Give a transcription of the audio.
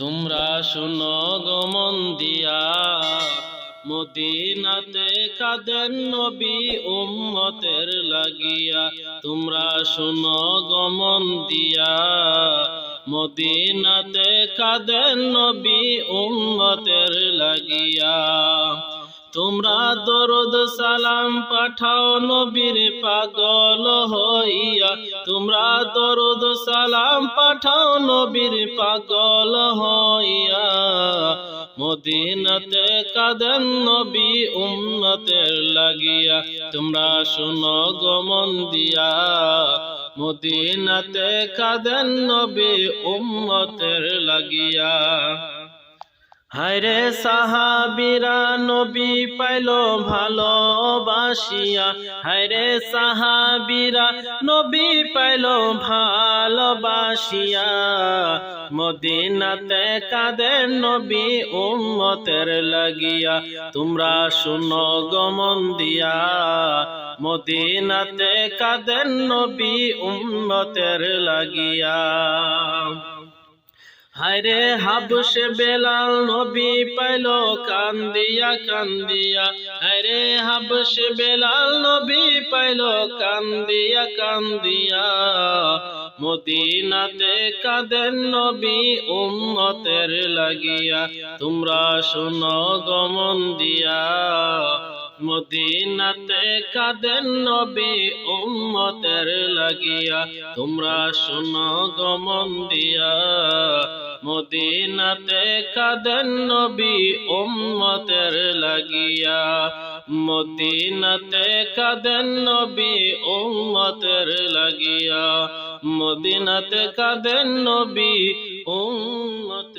তোমরা শুনো গমন দিয়া, মদিনাতে কাদেন নবী উম্মতের লাগিয়া। তোমরা শুনো গমন দিয়া, মদিনাতে কাদেন নবী উম্মতের লাগিয়া। তোমরা দরদ সালাম পাঠাও নবীর পাগল হইয়া। তোমরা দরদ সালাম পাঠাও নবীর পাগল হইয়া। মদিনাতে কাদেন নবী উম্মতের লাগিয়া। তোমরা শুনো গমন দিয়া। মদিনাতে কাদেন নবী উম্মতের লাগিয়া। হায়রে সাহাবিরা নবী পাইল ভালোবাসিয়া। হায়রে সাহাবিরা নবী পাইল ভালোবাসিয়া। মদিনাতে কাদের নবী উম্মতের লাগিয়া। তোমরা শুনো গমন দিয়া। মদিনাতে কাদের নবী উম্মতের লাগিয়া। হায়রে হাবস বেলাল নবী পাইল কান্দিয়া কান্দিয়া। হায়রে হাবস বেলাল নবী পাইল কান্দিয়া কান্দিয়া। মদিনাতে কাদের নবী উম্মতের লাগিয়া। তোমরা শুনো গমন দিয়া। মদিনাতে কাদের নবী উম্মতের লাগিয়া। তোমরা শুনো গমন দিয়া। মদিনাতে কাদেন নবী উম্মতের লাগিয়া মদিনাতে কাদেন নবী উম্মতের লাগিয়া মদিনাতে কাদেন নবী উম্মত